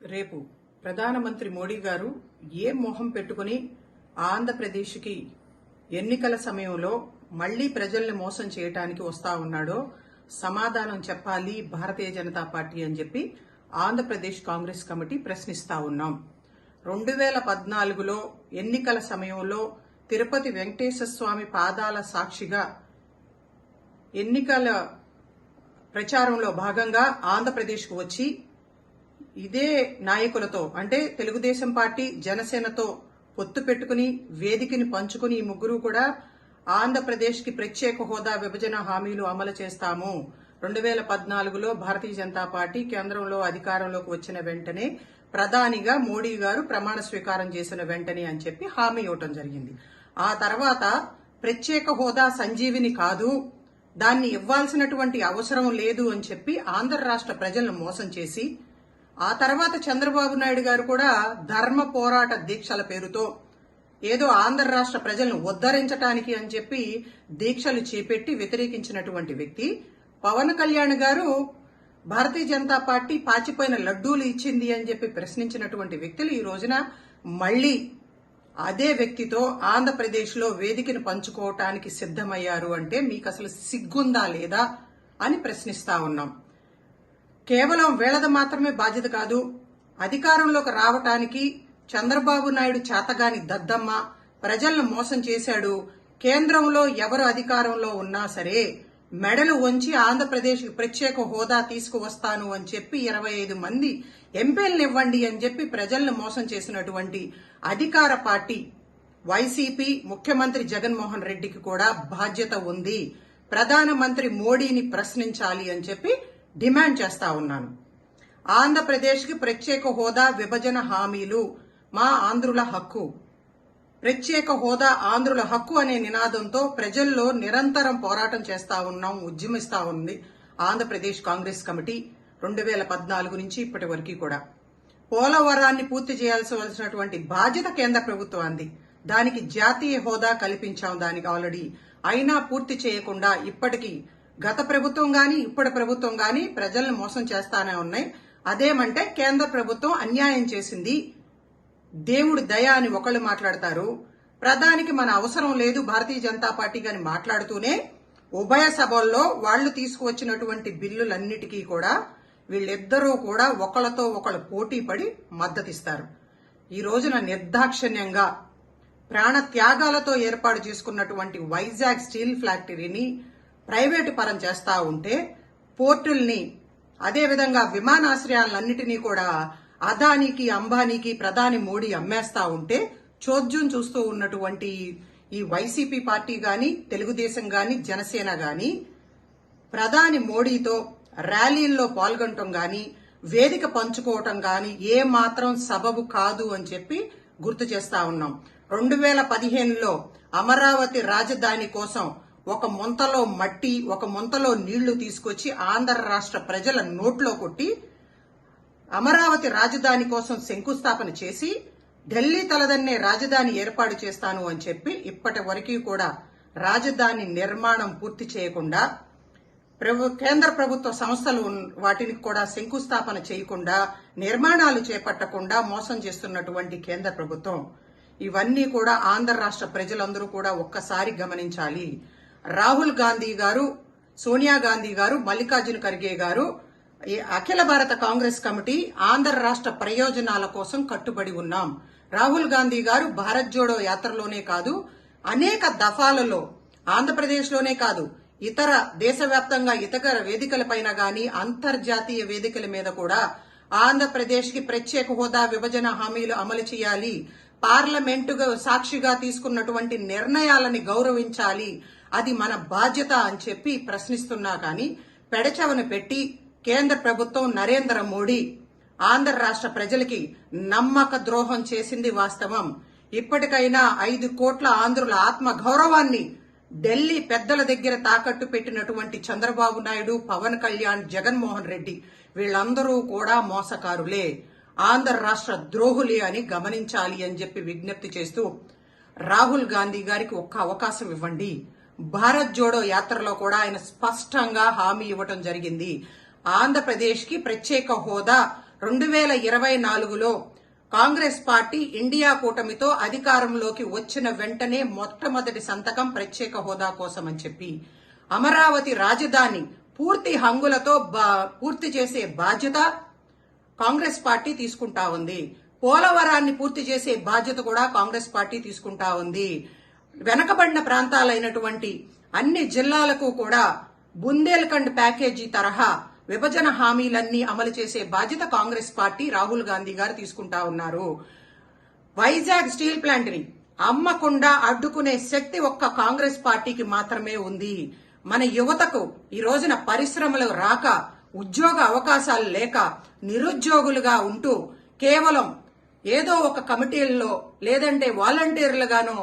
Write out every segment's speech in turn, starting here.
రేపు ప్రధానమంత్రి మోడీ గారు ఏ మొహం పెట్టుకుని ఆంధ్రప్రదేశ్కి ఎన్నికల సమయంలో మళ్ళీ ప్రజల్ని మోసం చేయటానికి వస్తా ఉన్నాడో సమాధానం చెప్పాలి భారతీయ జనతా పార్టీ అని చెప్పి ఆంధ్రప్రదేశ్ కాంగ్రెస్ కమిటీ ప్రశ్నిస్తా ఉన్నాం. రెండు వేల పద్నాలుగులో ఎన్నికల సమయంలో తిరుపతి వెంకటేశ్వర స్వామి పాదాల సాక్షిగా ఎన్నికల ప్రచారంలో భాగంగా ఆంధ్రప్రదేశ్కు వచ్చి ఇదే నాయకులతో అంటే తెలుగుదేశం పార్టీ జనసేనతో పొత్తు పెట్టుకుని వేదికని పంచుకుని ఈ ముగ్గురు కూడా ఆంధ్రప్రదేశ్కి ప్రత్యేక హోదా విభజన హామీలు అమలు చేస్తాము. రెండు వేల పద్నాలుగులో భారతీయ జనతా పార్టీ కేంద్రంలో అధికారంలోకి వచ్చిన వెంటనే ప్రధానిగా మోడీ గారు ప్రమాణ స్వీకారం చేసిన వెంటనే అని చెప్పి హామీ ఇవ్వటం జరిగింది. ఆ తర్వాత ప్రత్యేక హోదా సంజీవిని కాదు దాన్ని ఇవ్వాల్సినటువంటి అవసరం లేదు అని చెప్పి ఆంధ్ర రాష్ట్ర ప్రజలను మోసం చేసి ఆ తర్వాత చంద్రబాబు నాయుడు గారు కూడా ధర్మ పోరాట దీక్షల పేరుతో ఏదో ఆంధ్ర రాష్ట్ర ప్రజలను ఉద్ధరించటానికి అని చెప్పి దీక్షలు చేపెట్టి వ్యతిరేకించినటువంటి వ్యక్తి. పవన్ కళ్యాణ్ గారు భారతీయ జనతా పార్టీ పాచిపోయిన లడ్డూలు ఇచ్చింది అని చెప్పి ప్రశ్నించినటువంటి వ్యక్తులు ఈ రోజున మళ్ళీ అదే వ్యక్తితో ఆంధ్రప్రదేశ్లో వేదికను పంచుకోవటానికి సిద్ధమయ్యారు అంటే మీకు అసలు సిగ్గుందా లేదా అని ప్రశ్నిస్తా ఉన్నాం. కేవలం వీళ్ళది మాత్రమే బాధ్యత కాదు అధికారంలోకి రావటానికి చంద్రబాబు నాయుడు చేతగాని దద్దమ్మ ప్రజలను మోసం చేశాడు. కేంద్రంలో ఎవరు అధికారంలో ఉన్నా సరే మెడలు వంచి ఆంధ్రప్రదేశ్కి ప్రత్యేక హోదా తీసుకువస్తాను అని చెప్పి ఇరవై ఐదు మంది ఎంపీలను ఇవ్వండి అని చెప్పి ప్రజలను మోసం చేసినటువంటి అధికార పార్టీ వైసీపీ ముఖ్యమంత్రి జగన్మోహన్ రెడ్డికి కూడా బాధ్యత ఉంది. ప్రధానమంత్రి మోడీని ప్రశ్నించాలి అని చెప్పి డిమాండ్ చేస్తా ఉన్నాను. ఆంధ్రప్రదేశ్కి ప్రత్యేక హోదా విభజన హామీలు మా ఆంధ్రుల హక్కు. ప్రత్యేక హోదా ఆంధ్రుల హక్కు అనే నినాదంతో ప్రజల్లో నిరంతరం పోరాటం చేస్తా ఉన్నాం ఉద్యమిస్తా ఉంది ఆంధ్రప్రదేశ్ కాంగ్రెస్ కమిటీ రెండు వేల పద్నాలుగు నుంచి ఇప్పటి వరకు కూడా. పోలవరాన్ని పూర్తి చేయాల్సివలసినటువంటి బాధ్యత కేంద్ర ప్రభుత్వాన్ని దానికి జాతీయ హోదా కల్పించాం దానికి ఆల్రెడీ. అయినా పూర్తి చేయకుండా ఇప్పటికీ గత ప్రభుత్వం కానీ ఇప్పటి ప్రభుత్వం కానీ ప్రజల్ని మోసం చేస్తానే ఉన్నాయి. అదేమంటే కేంద్ర ప్రభుత్వం అన్యాయం చేసింది. దేవుడు దయ అని ఒకళ్ళు మాట్లాడతారు. ప్రధానికి మన అవసరం లేదు భారతీయ జనతా పార్టీ గాని మాట్లాడుతూనే ఉభయ సభల్లో వాళ్ళు తీసుకువచ్చినటువంటి బిల్లులన్నిటికీ కూడా వీళ్ళిద్దరూ కూడా ఒకళ్ళతో ఒకళ్ళు పోటీ పడి మద్దతిస్తారు. ఈ రోజున నిర్దాక్షిణ్యంగా ప్రాణ త్యాగాలతో ఏర్పాటు చేసుకున్నటువంటి వైజాగ్ స్టీల్ ఫ్యాక్టరీని ప్రైవేటు పరం చేస్తా ఉంటే పోర్టుల్ని అదేవిధంగా విమానాశ్రయాలన్నిటినీ కూడా అదానికి అంబానీకి ప్రధాని మోడీ అమ్మేస్తా ఉంటే చోద్యం చూస్తూ ఉన్నటువంటి ఈ వైసీపీ పార్టీ కానీ తెలుగుదేశం కానీ జనసేన కానీ ప్రధాని మోడీతో ర్యాలీల్లో పాల్గొనటం కానీ వేదిక పంచుకోవటం కానీ ఏ మాత్రం సబబు కాదు అని చెప్పి గుర్తు చేస్తా ఉన్నాం. రెండు వేల పదిహేనులో అమరావతి రాజధాని కోసం ఒక ముంతలో మట్టి ఒక ముంతలో నీళ్ళు తీసుకొచ్చి ఆంధ్ర రాష్ట్ర ప్రజల నోట్లో కొట్టి అమరావతి రాజధాని కోసం శంకుస్థాపన చేసి ఢిల్లీ తలదన్నే రాజధాని ఏర్పాటు చేస్తాను అని చెప్పి ఇప్పటి వరకు కూడా రాజధాని నిర్మాణం పూర్తి చేయకుండా ప్రభు కేంద్ర ప్రభుత్వ సంస్థలు వాటిని కూడా శంకుస్థాపన చేయకుండా నిర్మాణాలు చేపట్టకుండా మోసం చేస్తున్నటువంటి కేంద్ర ప్రభుత్వం. ఇవన్నీ కూడా ఆంధ్ర రాష్ట్ర ప్రజలందరూ కూడా ఒక్కసారి గమనించాలి. రాహుల్ గాంధీ గారు సోనియా గాంధీ గారు మల్లికార్జున ఖర్గే గారు అఖిల భారత కాంగ్రెస్ కమిటీ ఆంధ్ర రాష్ట్ర ప్రయోజనాల కోసం కట్టుబడి ఉన్నాం. రాహుల్ గాంధీ గారు భారత్ జోడో యాత్రలోనే కాదు అనేక దఫాలలో ఆంధ్రప్రదేశ్లోనే కాదు ఇతర దేశవ్యాప్తంగా ఇతర వేదికలపైన గాని అంతర్జాతీయ వేదికల మీద కూడా ఆంధ్రప్రదేశ్కి ప్రత్యేక హోదా విభజన హామీలు అమలు చేయాలి. పార్లమెంటుగా సాక్షిగా తీసుకున్నటువంటి నిర్ణయాలని గౌరవించాలి అది మన బాధ్యత అని చెప్పి ప్రశ్నిస్తున్నా కానీ పెడచెవను పెట్టి కేంద్ర ప్రభుత్వం నరేంద్ర మోడీ ఆంధ్ర రాష్ట్ర ప్రజలకి నమ్మక ద్రోహం చేసింది వాస్తవం. ఇప్పటికైనా ఐదు కోట్ల ఆంధ్రుల ఆత్మ గౌరవాన్ని ఢిల్లీ పెద్దల దగ్గర తాకట్టు పెట్టినటువంటి చంద్రబాబు నాయుడు పవన్ కళ్యాణ్ జగన్మోహన్ రెడ్డి వీళ్ళందరూ కూడా మోసకారులే. ఆంధ్ర రాష్ట్ర ద్రోహులే అని గమనించాలి అని చెప్పి విజ్ఞప్తి చేస్తూ రాహుల్ గాంధీ గారికి ఒక్క అవకాశం ఇవ్వండి. భారత్ జోడో యాత్రలో కూడా ఆయన స్పష్టంగా హామీ ఇవ్వటం జరిగింది. ఆంధ్రప్రదేశ్కి ప్రత్యేక హోదా రెండు వేల ఇరవై నాలుగులో కాంగ్రెస్ పార్టీ ఇండియా కూటమితో అధికారంలోకి వచ్చిన వెంటనే మొట్టమొదటి సంతకం ప్రత్యేక హోదా కోసం అని చెప్పి అమరావతి రాజధాని పూర్తి హంగులతో బా- పూర్తి చేసే బాధ్యత కాంగ్రెస్ పార్టీ తీసుకుంటా ఉంది. పోలవరాన్ని పూర్తి చేసే బాధ్యత కూడా కాంగ్రెస్ పార్టీ తీసుకుంటా ఉంది. వెనకబడిన ప్రాంతాలైనటువంటి అన్ని జిల్లాలకు కూడా బుందేల్ఖండ్ ప్యాకేజీ తరహా విభజన హామీలన్నీ అమలు చేసే బాధ్యత కాంగ్రెస్ పార్టీ రాహుల్ గాంధీ గారు తీసుకుంటా ఉన్నారు. వైజాగ్ స్టీల్ ప్లాంట్ని అమ్మకుండా అడ్డుకునే శక్తి ఒక్క కాంగ్రెస్ పార్టీకి మాత్రమే ఉంది. మన యువతకు ఈ రోజున పరిశ్రమలు రాక ఉద్యోగ అవకాశాలు లేక నిరుద్యోగులుగా ఉంటూ కేవలం ఏదో ఒక కమిటీల్లో లేదంటే వాలంటీర్లుగానో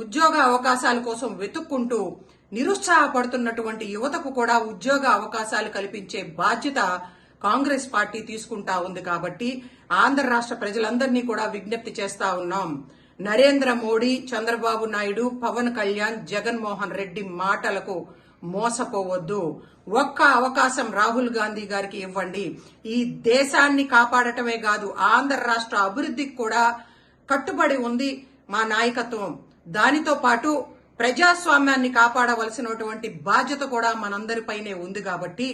ఉద్యోగ అవకాశాల కోసం వెతుక్కుంటూ నిరుత్సాహపడుతున్నటువంటి యువతకు కూడా ఉద్యోగ అవకాశాలు కల్పించే బాధ్యత కాంగ్రెస్ పార్టీ తీసుకుంటా ఉంది కాబట్టి ఆంధ్ర రాష్ట్ర ప్రజలందరినీ కూడా విజ్ఞప్తి చేస్తా ఉన్నాం. నరేంద్ర మోడీ చంద్రబాబు నాయుడు పవన్ కళ్యాణ్ జగన్మోహన్ రెడ్డి మాటలకు మోసపోవద్దు. ఒక్క అవకాశం రాహుల్ గాంధీ గారికి ఇవ్వండి. ఈ దేశాన్ని కాపాడటమే కాదు ఆంధ్ర రాష్ట్ర అభివృద్ధికి కూడా కట్టుబడి ఉంది మా నాయకత్వం. దానితో పాటు ప్రజాస్వామ్యాన్ని కాపాడవలసినటువంటి బాధ్యత కూడా మనందరిపైనే ఉంది కాబట్టి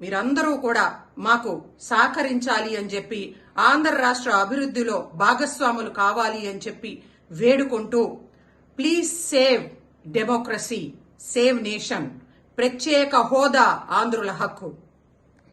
మీరందరూ కూడా మాకు సహకరించాలి అని చెప్పి ఆంధ్ర రాష్ట్ర అభివృద్ధిలో భాగస్వాములు కావాలి అని చెప్పి వేడుకుంటూ please save democracy save nation ప్రత్యేక హోదా ఆంధ్రుల హక్కు.